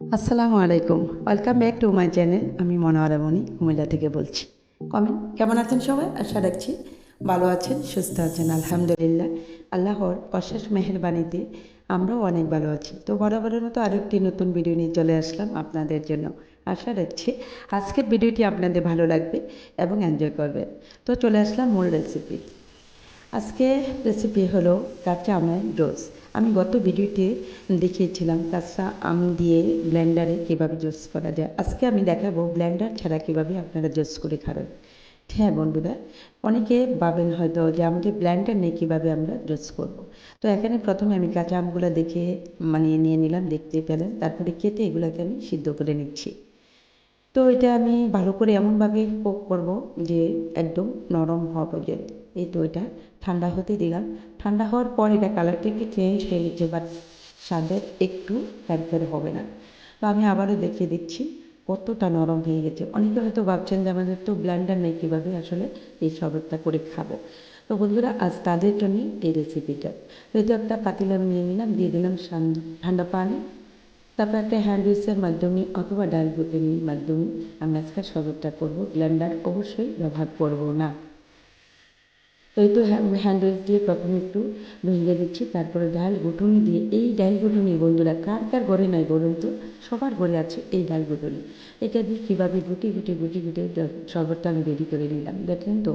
আসসালামু আলাইকুম। Welcome back to my channel আমি মনোয়ারা মণি, কুমিল্লা থেকে বলছি। কমেন্ট কেমন আছেন সবাই? আশা রাখছি ভালো আছেন, সুস্থ আছেন, আলহামদুলিল্লাহ। আল্লাহর অশেষ মেহরবানিতে আমরাও অনেক ভালো আছি। তো বরাবরের মতো আরেকটি নতুন ভিডিও নিয়ে চলে আসলাম আপনাদের জন্য। আশা রাখছি আজকের ভিডিওটি আপনাদের ভালো লাগবে এবং এনজয় করবে তো চলে আসলাম মূল রেসিপি আজকে রেসিপি হলো কাঁচা আমের জুস। আমি গত ভিডিওতে দেখিয়েছিলাম কাঁচা আম দিয়ে ব্লেন্ডারে কীভাবে জুস করা যায়। আজকে আমি দেখাবো ব্লেন্ডার ছাড়া কীভাবে আপনারা জুস করে খাবেন। হ্যাঁ বন্ধুরা, অনেকে ভাবেন হয়তো যে আমাদের ব্লেন্ডার নেই কীভাবে আমরা জুস করব। তো এখানে প্রথমে আমি কাঁচা আমগুলো দেখে মানে নিয়ে নিলাম, দেখতে পেলেন। তারপরে কেটে এগুলোকে আমি সিদ্ধ করে নিচ্ছি। তো এটা আমি ভালো করে এমনভাবে কোক করব যে একদম নরম হওয়া পর্যন্ত। এই এটা ঠান্ডা হতে দিলাম। ঠান্ডা হওয়ার পর এটা কালারটা একটু চেঞ্জ হয়ে গেছে বাট স্বাদের একটু ফ্যারফ্যার হবে না। তো আমি আবারও দেখিয়ে দিচ্ছি কতটা নরম হয়ে গেছে। অনেকে হয়তো ভাবছেন যে আমাদের তো ব্লেন্ডার নেই, কীভাবে আসলে এই শরবতটা করে খাব? তো বন্ধুরা, আজ তাদের জন্যই এই রেসিপিটা তো একটা পাতিল আমি নিয়ে নিলাম, দিয়ে দিলাম ঠান্ডা পানি। তারপর একটা হ্যান্ড উইচের মাধ্যমে অথবা ডাল ঘুটনির মাধ্যমে আমি আজকে শরবতটা করব। ব্লেন্ডার অবশ্যই ব্যবহার করব না। তো এই তো হ্যান্ড উইচ দিয়ে প্রথমে একটু ভেঙে দিচ্ছি, তারপরে ডাল গুটুনি দিয়ে, এই ডাল গুটুনি বন্ধুরা কার কার ঘরে নয় বলুন তো? সবার ঘরে আছে এই ডাল গুটুনি এটা দিয়ে কীভাবে গুটি গুটি গুটি গুটি শরবতটা আমি রেডি করে নিলাম। দেখলেন তো,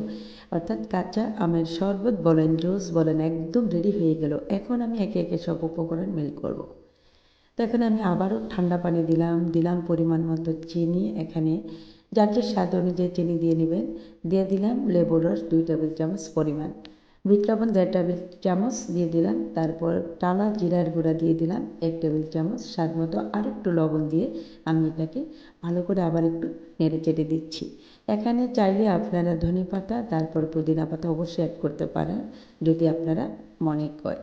অর্থাৎ কাঁচা আমের শরবত বলেন, জুস বলেন, একদম রেডি হয়ে গেল। এখন আমি একে একে সব উপকরণ মেল করব। তো এখানে আমি আবারও ঠান্ডা পানি দিলাম দিলাম পরিমাণ মতো চিনি এখানে। যার স্বাদ অনুযায়ী চিনি দিয়ে নেবেন। দিয়ে দিলাম লেবুর রস দুই টেবিল চামচ পরিমাণ। বিট লবণ দেড় টেবিল চামচ দিয়ে দিলাম। তারপর টালা জিরার গুঁড়া দিয়ে দিলাম এক টেবিল চামচ স্বাদ মতো আর একটু লবণ দিয়ে আমি এটাকে ভালো করে আবার একটু নেড়ে চেড়ে দিচ্ছি। এখানে চাইলে আপনারা ধনে পাতা, তারপর পুদিনা পাতা অবশ্যই অ্যাড করতে পারেন যদি আপনারা মনে করে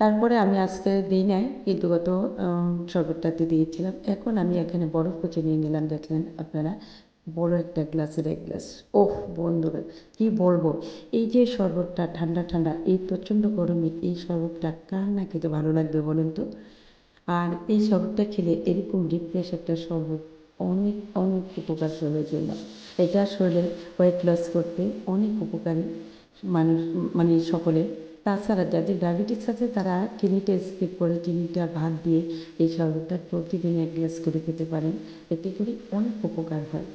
তারপরে আমি আজকে দিই নাই, কিন্তু গত শরবতটাতে দিয়েছিলাম। এখন আমি এখানে বরফ কুচি নিয়ে নিলাম। দেখলেন আপনারা বড় একটা গ্লাসের এক গ্লাস ওহ, বন্ধুরা, কি বলব? এই যে শরবতটা, ঠান্ডা ঠান্ডা, এই প্রচণ্ড গরমে এই শরবতটা কার না খেতে ভালো লাগবে বলুন তো? আর এই শরবতটা খেলে এরকম রিফ্রেশ একটা শরবত অনেক অনেক উপকার শরীরের জন্য। এটা শরীরে ওয়েট লস করতে অনেক উপকারী মানুষ মানে সকলে তাছাড়া যাদের ডায়াবেটিস আছে, তারা চিনিটা স্কিপ করে চিনিটা ভাত দিয়ে এই শরবতটা প্রতিদিন এক গ্লাস করে খেতে পারেন। এতে করে অনেক উপকার হয়।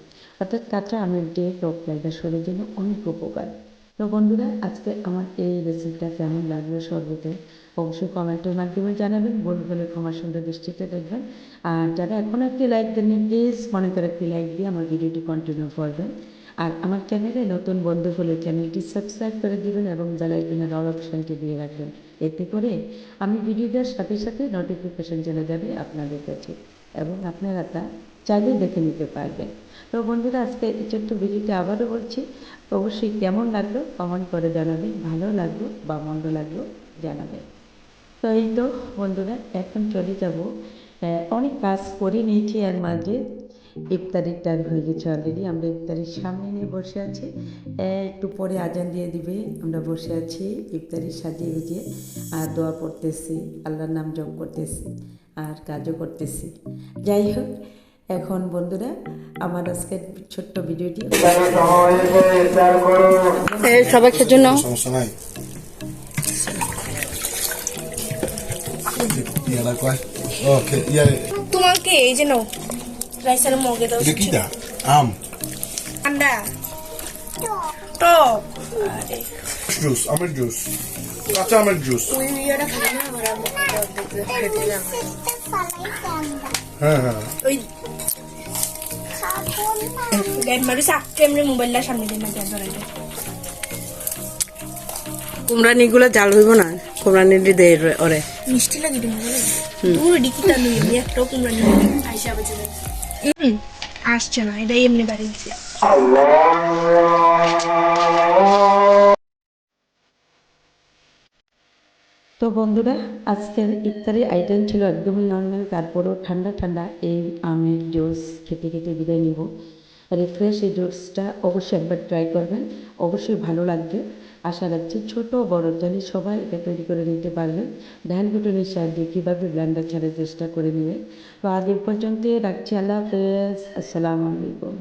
অর্থাৎ কাঁচা আমের যে টক লাগবে শরীরের জন্য অনেক উপকার। তো বন্ধুরা, আজকে আমার এই রেসিপিটা কেমন লাগল শরবতে অবশ্যই কমেন্টের মাধ্যমে জানাবেন। হলে ক্ষমা সুন্দর দৃষ্টিতে দেখবেন। আর যারা এখনও একটি লাইক দেননি প্লিজ মনে করে একটি লাইক দিয়ে আমার ভিডিওটি কন্টিনিউ করবেন। আর আমার চ্যানেলে নতুন বন্ধু হলে চ্যানেলটি সাবস্ক্রাইব করে দিবেন এবং বেলাইকনের অল অপশানটি দিয়ে রাখবেন। এতে করে আমি ভিডিও দেওয়ার সাথে সাথে নোটিফিকেশন চলে যাবে আপনাদের কাছে এবং আপনারা তা চাইলে দেখে নিতে পারবেন। তো বন্ধুরা, আজকে এই ছোট্ট ভিডিওটা আবারও বলছি, অবশ্যই কেমন লাগল কমেন্ট করে জানাবেন, ভালো লাগল বা মন্দ লাগল জানাবেন। তো এই তো বন্ধুরা, এখন চলে যাব অনেক কাজ করে নিয়েছি এর মাঝে। ইফতারির টাইম হয়ে গেছে অলরেডি আমরা ইফতারির সামনে নিয়ে বসে আছি। একটু পরে আজান দিয়ে দিবে আমরা বসে আছি ইফতারি সাজিয়ে গুজিয়ে আর দোয়া পড়তেছি আল্লাহর নাম জপ করতেছি আর কাজও করতেছি। যাই হোক এখন বন্ধুরা আমার আজকের ছোট্ট ভিডিওটি সবাইকে জন্য। ইয়া তোমাকে এই যে নাও। রাইসের মগে দাও কি দা আম। ঠান্ডা টক। জুস আমের জুস কাঁচা আমের জুস ওই ইয়েটা খাবে না? আমার যাবে। হ্যাঁ হ্যাঁ। ওই ধরে কুমড়ানিগুলো জাল হইব না? কুমড়ানি দে ওরে। মিষ্টি লাগে তুমি দূর ডিকিটা নিয়ে এমনি একটাও কুমড়া আইসা বেঁচে আসছে না, এটা এমনি বাড়ি দিচ্ছে তো বন্ধুরা, আজকের ইফতারি আইটেম ছিল একদমই নর্মাল, তারপরেও ঠান্ডা ঠান্ডা। এই আমের জুস খেতে খেতে বিদায় নিব। রিফ্রেশ এই জুসটা অবশ্যই একবার ট্রাই করবেন, অবশ্যই ভালো লাগবে। আশা রাখছি ছোট বড় জানি সবাই এটা তৈরি করে নিতে পারবেন। ধ্যান ঘটনের সাহায্যে কীভাবে ব্ল্যান্ডার ছাড়ার চেষ্টা করে নেবে। তো আজ পর্যন্ত রাখছি। আল্লাহ হাফেজ। আসসালামু আলাইকুম।